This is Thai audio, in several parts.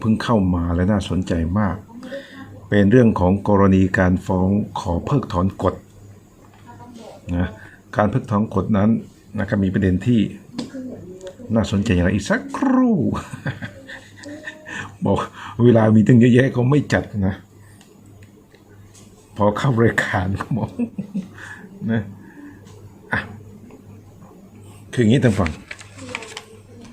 เพิ่งเข้ามาและน่าสนใจมาก เป็นเรื่องของกรณีการฟ้องขอเพิกถอนกฎนะการเพิกถอนกฎนั้นนะครับมีประเด็นที่น่าสนใจอย่างไรอีกสักครู่ บอกเวลามีตั้งเยอะแยะเขาไม่จัดนะ พอเข้ารายการก็บอกนะอะคืออย่างนี้ทางฝั่ง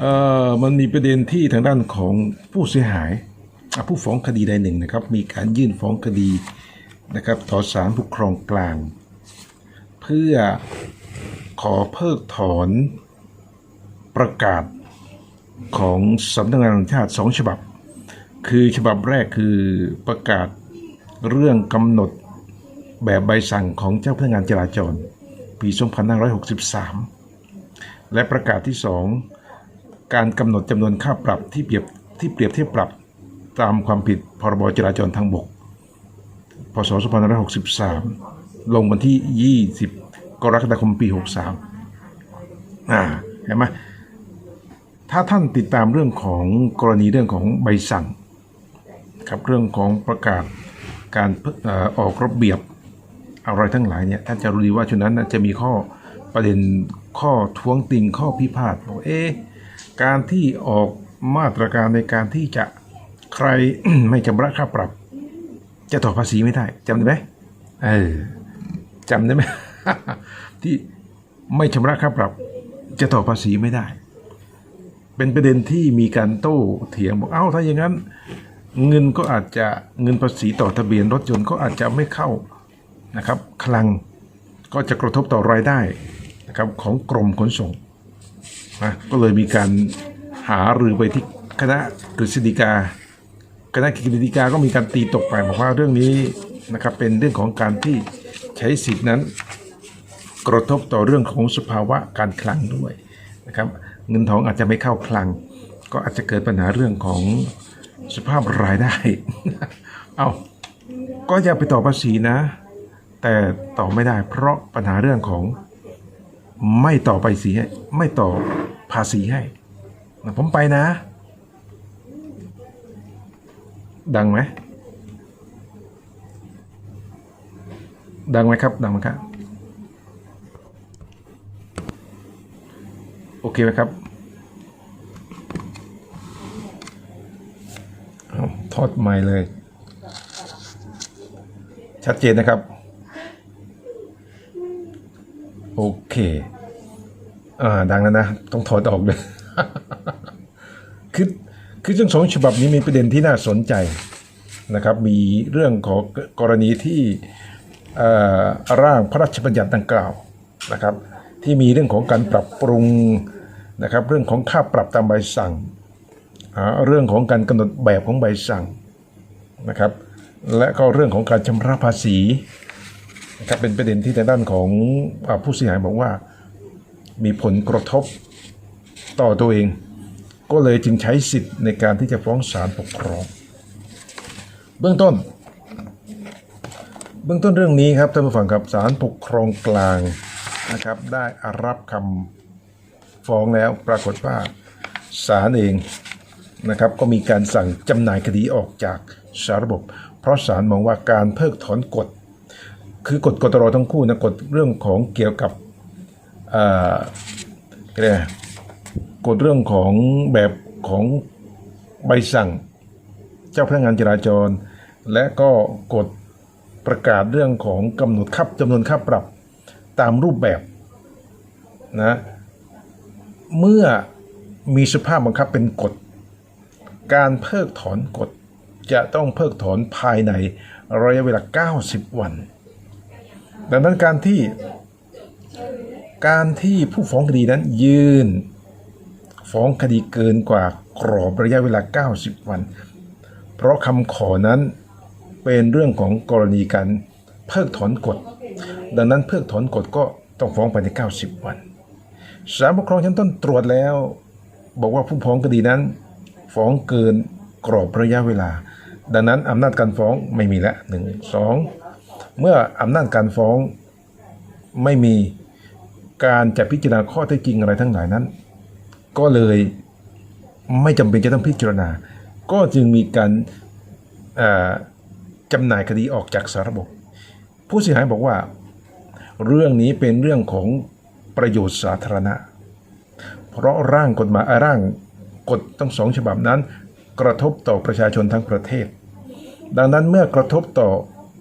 เอ่อมันมีประเด็นที่ทางด้านของผู้เสียหายผู้ฟ้องคดีใดหนึ่งนะครับ มีการยื่นฟ้องคดีนะครับต่อศาลปกครองกลาง เพื่อขอเพิกถอนประกาศของสำนักงานตำรวจแห่งชาติสองฉบับ คือฉบับแรกคือประกาศเรื่องกำหนดแบบใบสั่งของเจ้าพนักงานจราจร ปี 2563 และประกาศที่2 การกำหนดจำนวนค่าปรับที่เปรียบที่เปรียบเทียบปรับตามความผิดพรบจราจรทางบก พศ 2563 ลงวันที่ 20 กรกฎาคมปี 63 อ่าเห็นไหมถ้าท่านติดตามเรื่องของกรณีเรื่องของใบสั่งครับเรื่องของประกาศการออกระเบียบอะไรทั้งหลายเนี่ยท่านจะรู้ดีว่าช่วงนั้นจะมีข้อประเด็นข้อท้วงติงข้อพิพาทบอกเอ๊ะ การที่ออกมาตรการในการที่จะใครไม่ชำระค่าปรับ จะต่อภาษีไม่ได้จำได้ไหมเออจำได้ไหมที่ไม่ชำระค่าปรับ จะต่อภาษีไม่ได้ เป็นประเด็นที่มีการโต้เถียงบอกเอ้าถ้าอย่างนั้น เงินก็อาจจะเงินภาษีต่อทะเบียนรถยนต์ก็อาจจะไม่เข้านะครับ คลังก็จะกระทบต่อรายได้นะครับของกรมขนส่ง นะก็เลยมีการหารือไปที่คณะกฤษฎีกา คณะกฤษฎีกาก็มีการตีตกไปบอกว่าเรื่องนี้นะครับเป็นเรื่องของการที่ใช้สิทธินั้น กระทบต่อเรื่องของสภาวะการคลังด้วยนะครับเงินทองอาจจะไม่เข้าคลัง ก็อาจจะเกิดปัญหาเรื่องของสภาพรายได้ เอาก็อย่าไปต่อภาษีนะ แต่ต่อไม่ได้เพราะปัญหาเรื่องของ ไม่ต่อภาษีให้ไม่ต่อภาษีให้ผมไปนะ ดังไหมดังไหมครับ ดังไหมครับ โอเคไหมครับทอดใหม่เลย ชัดเจนนะครับ โอเค อ่า ดังแล้วนะ ต้องถอดออกเลย คือ คือทั้งสองฉบับนี้มีประเด็นที่น่าสนใจนะครับ มีเรื่องของกรณีที่อ่อร่างพระราชบัญญัติดังกล่าวนะครับ ที่มีเรื่องของการปรับปรุงนะครับ เรื่องของค่าปรับตามใบสั่ง เรื่องของการกำหนดแบบของใบสั่งนะครับ และก็เรื่องของการชำระภาษี ครับเป็นประเด็นที่ทางด้านของผู้เสียหายบอกว่ามีผลกระทบต่อตัวเอง ก็เลยจึงใช้สิทธิ์ในการที่จะฟ้องศาลปกครอง เบื้องต้น เบื้องต้นเรื่องนี้ครับท่านผู้ฟังครับศาลปกครองกลางนะครับ ได้อรับคำฟ้องแล้วปรากฏว่าศาลเองนะครับก็มีการสั่งจำหน่ายคดีออกจากสาระบบ เพราะศาลมองว่าการเพิกถอนกฎ คือกฎกตรทั้งคู่นะกฎเรื่องของเกี่ยวกับเอ่อเรียกอะไรกฎเรื่องของแบบของใบสั่ง เจ้าพนักงานจราจร และก็กฎประกาศเรื่องของกำหนดค่าจำนวนค่าปรับตามรูปแบบนะเมื่อมีสภาพบังคับเป็นกฎ การเพิกถอนกฎจะต้องเพิกถอนภายในระยะเวลา 90 วัน ดังนั้นการที่การที่ผู้ฟ้องคดีนั้นยื่นฟ้องคดีเกินกว่ากรอบระยะเวลา 90 วัน เพราะคำขอนั้นเป็นเรื่องของกรณีการเพิกถอนกฎ ดังนั้นเพิกถอนกฎก็ต้องฟ้องภายใน 90 วันศาลปกครองชั้นต้นตรวจแล้ว บอกว่าผู้ฟ้องคดีนั้น ฟ้องเกินกรอบระยะเวลา ดังนั้นอำนาจการฟ้องไม่มีละหนึ่งสอง เมื่ออำนาจการฟ้องไม่มีการจะพิจารณาข้อเท็จจริงอะไรทั้งหลายนั้น ก็เลยไม่จำเป็นจะต้องพิจารณา ก็จึงมีการเอ่อจำหน่ายคดีออกจากสาระบบ ผู้เสียหายบอกว่า เรื่องนี้เป็นเรื่องของประโยชน์สาธารณะ เพราะร่างกฎหมายร่างกฎทั้งสองฉบับนั้น กระทบต่อประชาชนทั้งประเทศ ดังนั้นเมื่อกระทบต่อ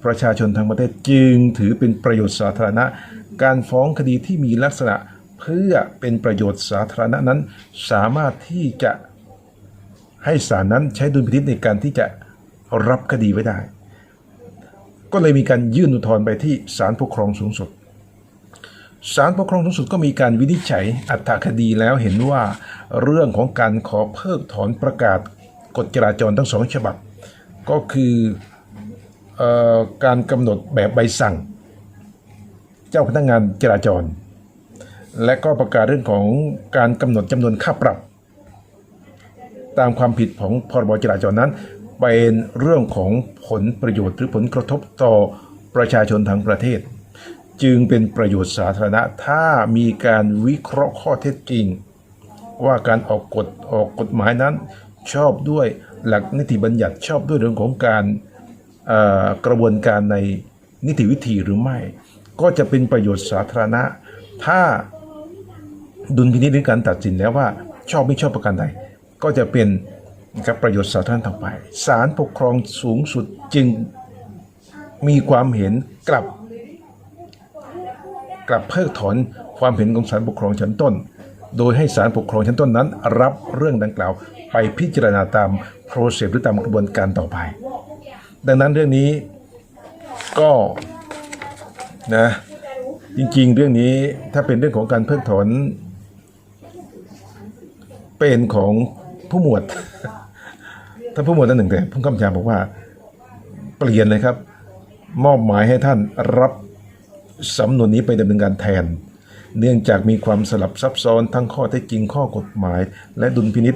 ประชาชนทั้งประเทศจึงถือเป็นประโยชน์สาธารณะ การฟ้องคดีที่มีลักษณะเพื่อเป็นประโยชน์สาธารณะนั้น สามารถที่จะให้ศาลนั้นใช้ดุลพินิจในการที่จะรับคดีไว้ได้ ก็เลยมีการยื่นอุทธรณ์ไปที่ศาลปกครองสูงสุดศาลปกครองสูงสุดก็มีการวินิจฉัยอัตคดีแล้วเห็นว่าเรื่องของการขอเพิกถอนประกาศกฎจราจรทั้งสองฉบับ ก็คือ การกำหนดแบบใบสั่ง เจ้าพนักงานจราจร และก็ประกาศเรื่องของการกำหนดจำนวนค่าปรับ ตามความผิดของพรบจราจรนั้น เป็นเรื่องของผลประโยชน์หรือผลกระทบต่อประชาชนทั้งประเทศ จึงเป็นประโยชน์สาธารณะถ้ามีการวิเคราะห์ข้อเท็จจริง ว่าการออกกฎออกกฎหมายนั้น ชอบด้วยหลักนิติบัญญัติชอบด้วยเรื่องของการ กระบวนการในนิติวิธีหรือไม่ ก็จะเป็นประโยชน์สาธารณะ ถ้าดุลพินิจหรือการตัดสินแล้วว่าชอบไม่ชอบประการใดก็จะเป็นนะครับประโยชน์สาธารณะต่อไปศาลปกครองสูงสุดจึงมีความเห็นกลับ กลับเพิกถอนความเห็นของศาลปกครองชั้นต้น โดยให้ศาลปกครองชั้นต้นนั้น รับเรื่องดังกล่าวไปพิจารณาตามโปรเซสหรือตามกระบวนการต่อไป ดังนั้นเรื่องนี้ก็นะจริง ๆ เรื่องนี้ถ้าเป็นเรื่องของการเพิกถอนเป็นของผู้หมวด ถ้าผู้หมวดท่านหนึ่งแต่ผู้กำกับบอกว่า เปลี่ยนเลยครับ มอบหมายให้ท่านรับสำนวนนี้ไปดำเนินการแทน เนื่องจากมีความสลับซับซ้อนทั้งข้อเท็จจริงข้อกฎหมาย และดุลพินิษ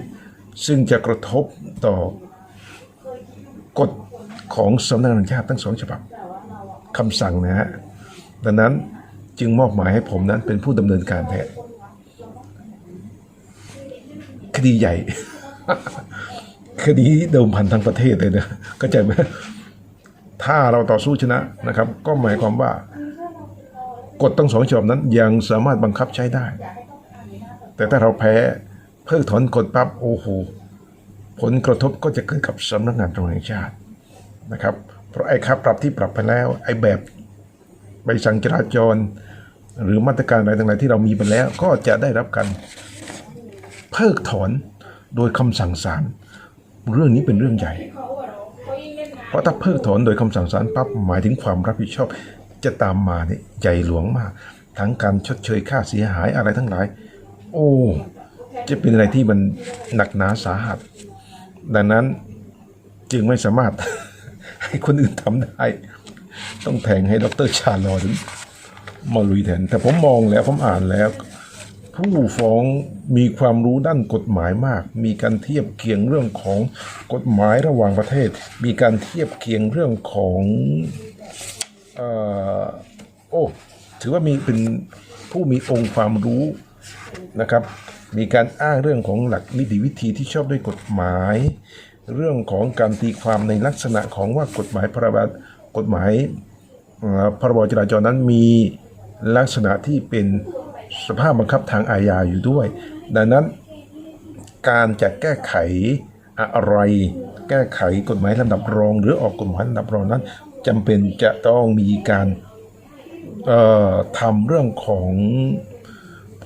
ซึ่งจะกระทบต่อกฎ ของสำนักงานชาติทั้งสองฉบับคำสั่งนะฮะดังนั้นจึงมอบหมายให้ผมนั้นเป็นผู้ดำเนินการแทนคดีใหญ่ คดีเดิมพันทั้งประเทศเลยนะก็ใจไหมถ้าเราต่อสู้ชนะนะครับ ก็หมายความว่ากฎทั้งสองฉบับนั้นยังสามารถบังคับใช้ได้ แต่ถ้าเราแพ้เพิกถอนกฎปั๊บโอ้โหผลกระทบก็จะเกิดกับสำนักงานตำรวจแห่งชาติ นะครับ เพราะไอ้ค่าปรับที่ปรับไปแล้ว ไอ้แบบใบสั่งจราจร หรือมาตรการอะไรต่างๆที่เรามีไปแล้ว ก็จะได้รับการเพิกถอนโดยคำสั่งศาลเรื่องนี้เป็นเรื่องใหญ่ เพราะถ้าเพิกถอนโดยคำสั่งศาลปั๊บหมายถึงความรับผิดชอบจะตามมาเนี่ยใหญ่หลวงมาก ทั้งการชดเชยค่าเสียหายอะไรทั้งหลาย โอ้จะเป็นอะไรที่มันหนักหนาสาหัส ดังนั้นจึงไม่สามารถ ให้คนอื่นทำได้ ต้องแทงให้ดรชาลอถึงมาลุยแทน แต่ผมมองแล้วผมอ่านแล้ว ผู้ฟ้องมีความรู้ด้านกฎหมายมาก มีการเทียบเคียงเรื่องของกฎหมายระหว่างประเทศ มีการเทียบเคียงเรื่องของอโอ้ถือว่ามีเป็นผู้มีองค์ความรู้นะครับ มีการอ้างเรื่องของหลักนิติวิธีที่ชอบด้วยกฎหมาย เรื่องของการตีความในลักษณะของว่ากฎหมายพรบกฎหมายพรบจราจรนั้นมีลักษณะที่เป็นสภาพบังคับทางอาญาอยู่ด้วย ดังนั้นการจะแก้ไขอะไร แก้ไขกฎหมายลำดับรอง หรือออกกฎหมายลำดับรองนั้นจำเป็นจะต้องมีการทำเรื่องของ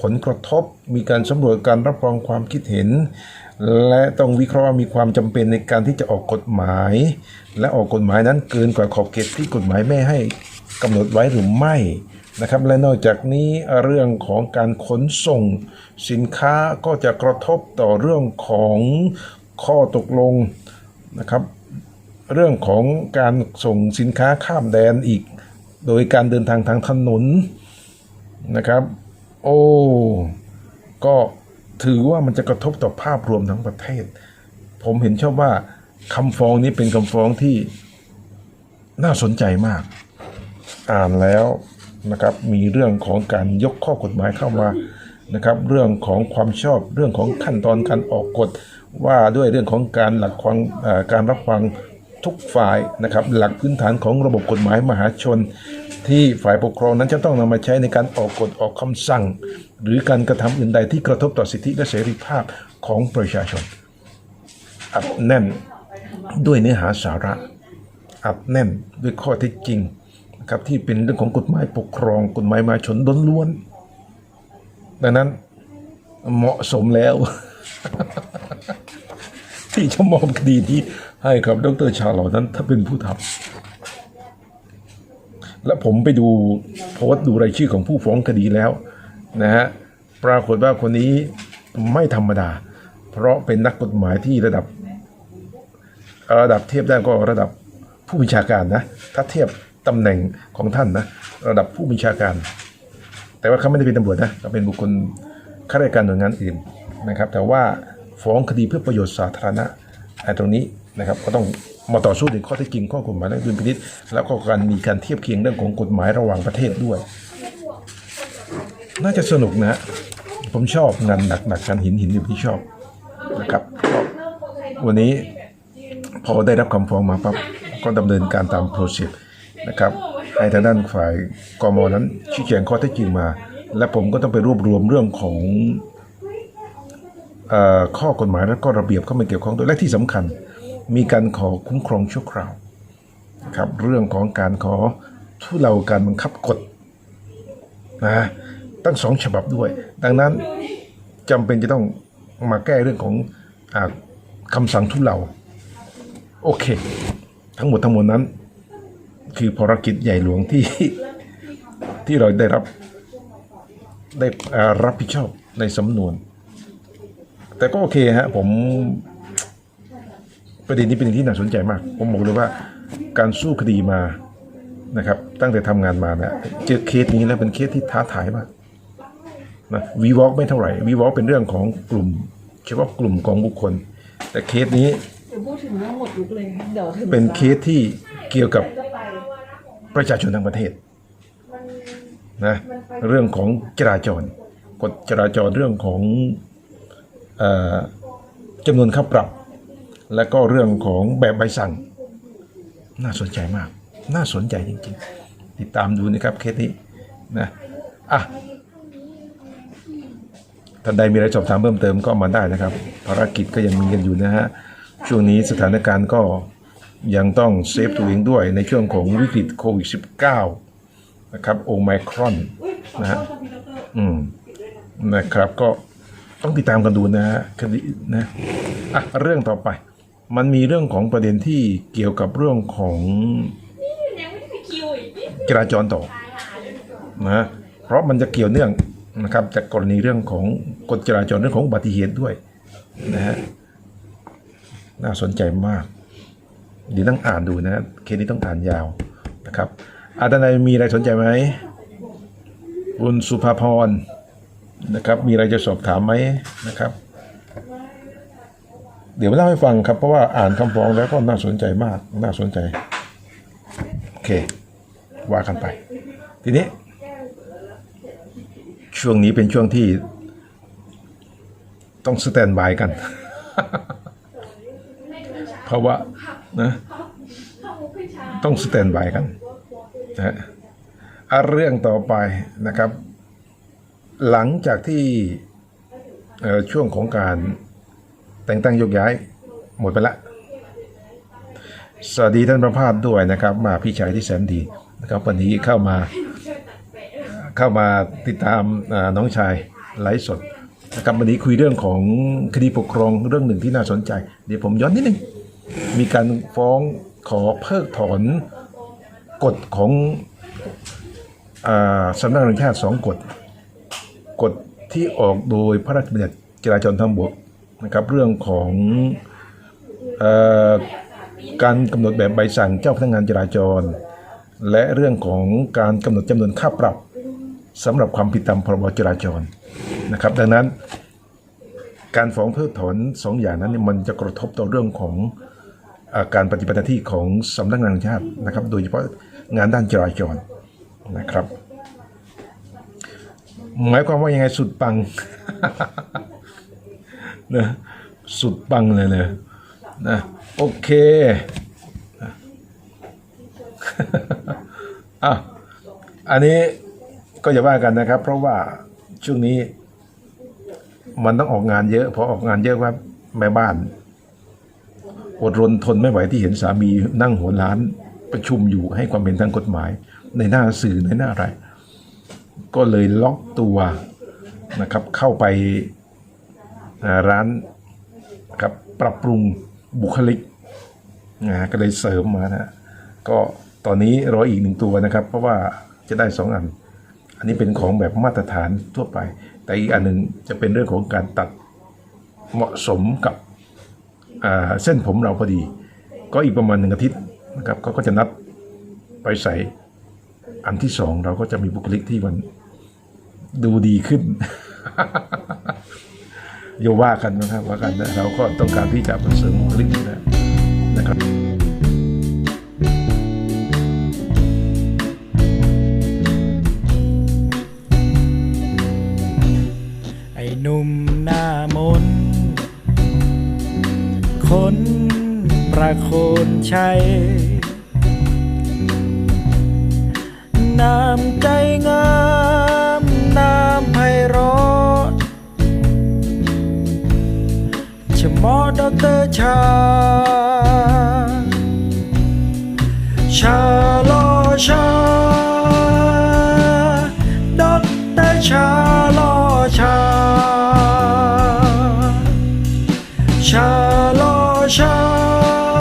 ผลกระทบ มีการสำรวจการรับรองความคิดเห็น และต้องวิเคราะห์ว่ามีความจำเป็นในการที่จะออกกฎหมาย และออกกฎหมายนั้นเกินกว่าขอบเขตที่กฎหมายไม่ให้กำหนดไว้หรือไม่นะครับและนอกจากนี้เรื่องของการขนส่งสินค้าก็จะกระทบต่อเรื่องของข้อตกลงนะครับ เรื่องของการส่งสินค้าข้ามแดนอีก โดยการเดินทางทางถนนนะครับ โอ้ ก็ถือว่ามันจะกระทบต่อภาพรวมทั้งประเทศ ผมเห็นชอบว่าคำฟ้องนี้เป็นคำฟ้องที่น่าสนใจมาก อ่านแล้วนะครับ มีเรื่องของการยกข้อกฎหมายเข้ามานะครับ เรื่องของความชอบเรื่องของขั้นตอนการออกกฎว่าด้วยเรื่องของการหลักความการรับฟังทุกฝ่ายนะครับ หลักพื้นฐานของระบบกฎหมายมหาชน ที่ฝ่ายปกครองนั้นจะต้องนำมาใช้ในการออกกฎออกคำสั่ง หรือการกระทำอื่นใดที่กระทบต่อสิทธิและเสรีภาพของประชาชน อัดแน่นด้วยเนื้อหาสาระ อัดแน่นด้วยข้อเท็จจริงครับที่เป็นเรื่องของกฎหมายปกครองกฎหมายมาชนล้วนๆดังนั้นเหมาะสมแล้ว ที่จะมอบคดีนี้ให้กับดรชาลอนั้นถ้าเป็นผู้ทำ และผมไปดูโพสต์ดูรายชื่อของผู้ฟ้องคดีแล้วนะฮะปรากฏว่าคนนี้ไม่ธรรมดา เพราะเป็นนักกฎหมายที่ระดับ ระดับเทียบได้ก็ระดับผู้บัญชาการนะถ้าเทียบตำแหน่งของท่านนะระดับผู้บัญชาการ แต่ว่าเขาไม่ได้เป็นตำรวจนะเขาเป็นบุคคลข้าราชการหน่วยงานอื่นนะครับ แต่ว่าฟ้องคดีเพื่อประโยชน์สาธารณะไอ้ตรงนี้นะครับก็ต้อง มาต่อสู้ในข้อเท็จจริงข้อกฎหมายและดุลพินิษแล้วก็การมีการเทียบเคียงเรื่องของกฎหมายระหว่างประเทศด้วย น่าจะสนุกนะ ผมชอบงานหนักๆการหินหินอยู่ที่ชอบนะครับวันนี้พอได้รับคำฟ้องมาปั๊บก็ดำเนินการตามโปรเซสนะครับให้ทางด้านฝ่ายกมนั้นชี้แจงข้อเท็จจริงมา และผมก็ต้องไปรวบรวมเรื่องของอข้อกฎหมายและก็ระเบียบเข้ามาเกี่ยวข้องด้วยและที่สำคัญ มีการขอคุ้มครองชั่วคราวครับเรื่องของการขอทุเลาการบังคับกฎนะตั้งสองฉบับด้วย ดังนั้นจำเป็นจะต้องมาแก้เรื่องของอาคำสั่งทุเลาโอเค ทั้งหมดทั้งมวลนั้น คือภารกิจใหญ่หลวงที่ที่เราได้รับได้รับผิดชอบในสำนวน แต่ก็โอเคฮะผม ประเด็นนี้เป็นสิ่งที่น่าสนใจมาก ผมบอกเลยว่าการสู้คดีมานะครับ ตั้งแต่ทำงานมาเนี่ยเจอเคสนี้แล้วเป็นเคสที่ท้าทายมากนะวีวอล์กไม่เท่าไหร่วีวอล์กเป็นเรื่องของกลุ่ม เฉพาะกลุ่มของบุคคล แต่เคสนี้เดี๋ยวพูดถึงเรื่องหมดยุคเลยเดี๋ยวถึงเป็นเคสที่เกี่ยวกับประชาชนทั้งประเทศนะเรื่องของจราจรกฎจราจรเรื่องของเออจำนวนค่าปรับ และก็เรื่องของแบบใบสั่ง น่าสนใจมาก น่าสนใจจริงๆ ติดตามดูนะครับเคสนี้นะอะท่านใดมีอะไรสอบถามเพิ่มเติมก็มาได้นะครับ ภารกิจก็ยังมีกันอยู่นะฮะ ช่วงนี้สถานการณ์ก็ยังต้องเซฟตัวเองด้วยในช่วงของวิกฤตโควิด -19 นะครับโอไมครอนนะฮะอืมนะครับก็ต้องติดตามกันดูนะฮะคดีนะอะเรื่องต่อไป มันมีเรื่องของประเด็นที่เกี่ยวกับเรื่องของจราจรต่อนะเพราะมันจะเกี่ยวเนื่องนะครับจากกรณีเรื่องของกฎจราจรเรื่องของอุบัติเหตุด้วยนะฮะน่าสนใจมากเดี๋ยวต้องอ่านดูนะเคสนี้ต้องอ่านยาวนะครับอาจารย์มีอะไรสนใจไหมคุณสุภาพรนะครับ มีอะไรจะสอบถามไหมนะครับ เดี๋ยวมาเล่าให้ฟังครับ เพราะว่าอ่านคำฟ้องแล้วก็น่าสนใจมากน่าสนใจ โอเค ว่ากันไป ทีนี้ ช่วงนี้เป็นช่วงที่ ต้องสแตนบายกัน เพราะว่านะต้องสแตนบายกันนะฮะอะเรื่องต่อไปนะครับ หลังจากที่ช่วงของการ แต่งตั้งยกย้ายหมดไปละ สวัสดีท่านประภาสด้วยนะครับ มาพี่ชายที่แสนดีนะครับวันนี้เข้ามาเข้ามาติดตามน้องชายไลฟ์สดนะครับวันนี้คุยเรื่องของคดีปกครองเรื่องหนึ่งที่น่าสนใจ เดี๋ยวผมย้อนนิดนึง มีการฟ้องขอเพิกถอนกฎของอาสำนักงานตำรวจแห่งชาติสองกฎ กฎที่ออกโดยพระราชบัญญัติจราจรทางบก นะครับเรื่องของออการกำหนดแบบใบสั่งเจ้าพนักงานจราจร และเรื่องของการกำหนดจำนวนค่าปรับสำหรับความผิดตามพรบจราจรนะครับ ดังนั้น การฟ้องเพิกถอนสองอย่างนั้นเนี่ยมันจะกระทบต่อเรื่องของอาการปฏิบัติหน้าที่ของสำนักงานชาตินะครับ โดยเฉพาะงานด้านจราจรนะครับ หมายความว่ายังไงสุดปัง นะสุดปังเลยเลยนะโอเคอะอันนี้ก็อย่าว่ากันนะครับ เพราะว่าช่วงนี้มันต้องออกงานเยอะพอออกงานเยอะว่าแม่บ้าน อดรนทนไม่ไหวที่เห็นสามีนั่งหัวล้านประชุมอยู่ให้ความเห็นทางกฎหมาย ในหน้าสื่อในหน้าอะไร ก็เลยล็อกตัวนะครับเข้าไป ร้านครับปรับปรุงบุคลิกนะฮะก็เลยเสริมมานะก็ตอนนี้รออีกหนึ่งตัวนะครับ เพราะว่าจะได้สองอัน อันนี้เป็นของแบบมาตรฐานทั่วไป แต่อีกอันหนึ่งจะเป็นเรื่องของการตัดเหมาะสมกับเส้นผมเราพอดี ก็อีกประมาณหนึ่งอาทิตย์นะครับเขาก็จะนัดไปใส่อันที่สองเราก็จะมีบุคลิกที่มันดูดีขึ้น อย่าว่ากันนะครับว่ากันนะเราก็ต้องการที่จะเสริมบุคลิกอยู่แล้วนะครับไอ้หนุ่มหน้ามนคนประโคนชัยน้ำใจงามน้ำ มอดเตอร์ชา ชาลอชาดอกเตอร์ชาลอชา